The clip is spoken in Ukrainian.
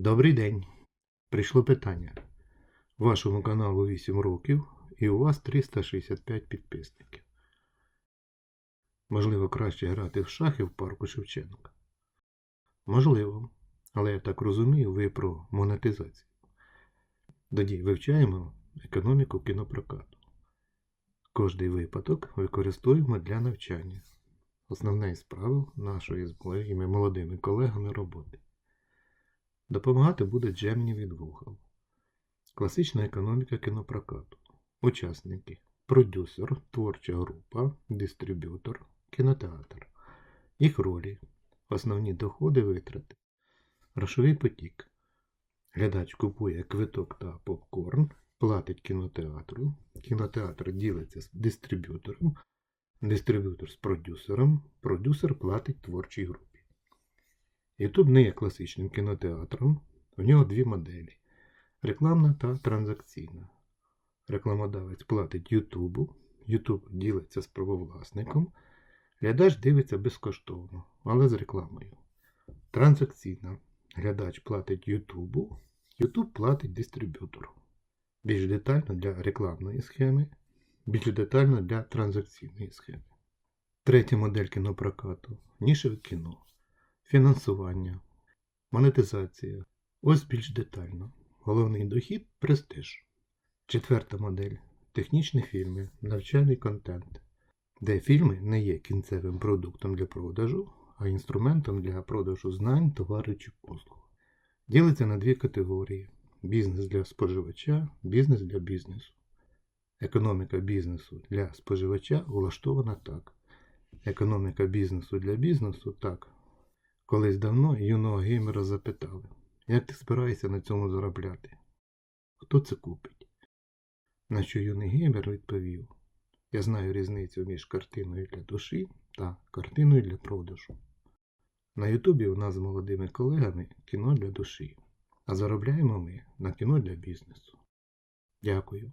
Добрий день. Прийшло питання. Вашому каналу 8 років і у вас 365 підписників. Можливо, краще грати в шахи в парку Шевченка? Можливо, але я так розумію, ви про монетизацію. Тоді вивчаємо економіку кінопрокату. Кожний випадок використовуємо для навчання. Основне із правил нашої з моїми молодими колегами роботи. Допомагати буде Джемні від Вугал. Класична економіка кінопрокату. Учасники. Продюсер, творча група, дистриб'ютор, кінотеатр. Їх ролі. Основні доходи витрати. Грошовий потік. Глядач купує квиток та попкорн, платить кінотеатру. Кінотеатр ділиться з дистриб'ютором, дистриб'ютор з продюсером, продюсер платить творчій групі. YouTube не є класичним кінотеатром, у нього дві моделі рекламна та транзакційна. Рекламодавець платить YouTube, YouTube ділиться з правовласником, глядач дивиться безкоштовно, але з рекламою. Транзакційна. Глядач платить YouTube, YouTube платить дистриб'ютору. Більш детально для рекламної схеми, більш детально для транзакційної схеми. Третя модель кінопрокату нішеве кіно, фінансування, монетизація. Ось більш детально. Головний дохід престиж. Четверта модель технічні фільми, навчальний контент, де фільми не є кінцевим продуктом для продажу, а інструментом для продажу знань, товарів чи послуг. Ділиться на дві категорії: бізнес для споживача, бізнес для бізнесу. Економіка бізнесу для споживача влаштована так. Економіка бізнесу для бізнесу так. Колись давно юного геймера запитали, як ти збираєшся на цьому заробляти? Хто це купить? На що юний геймер відповів: Я знаю різницю між картиною для душі та картиною для продажу. На Ютубі у нас з молодими колегами кіно для душі, а заробляємо ми на кіно для бізнесу. Дякую.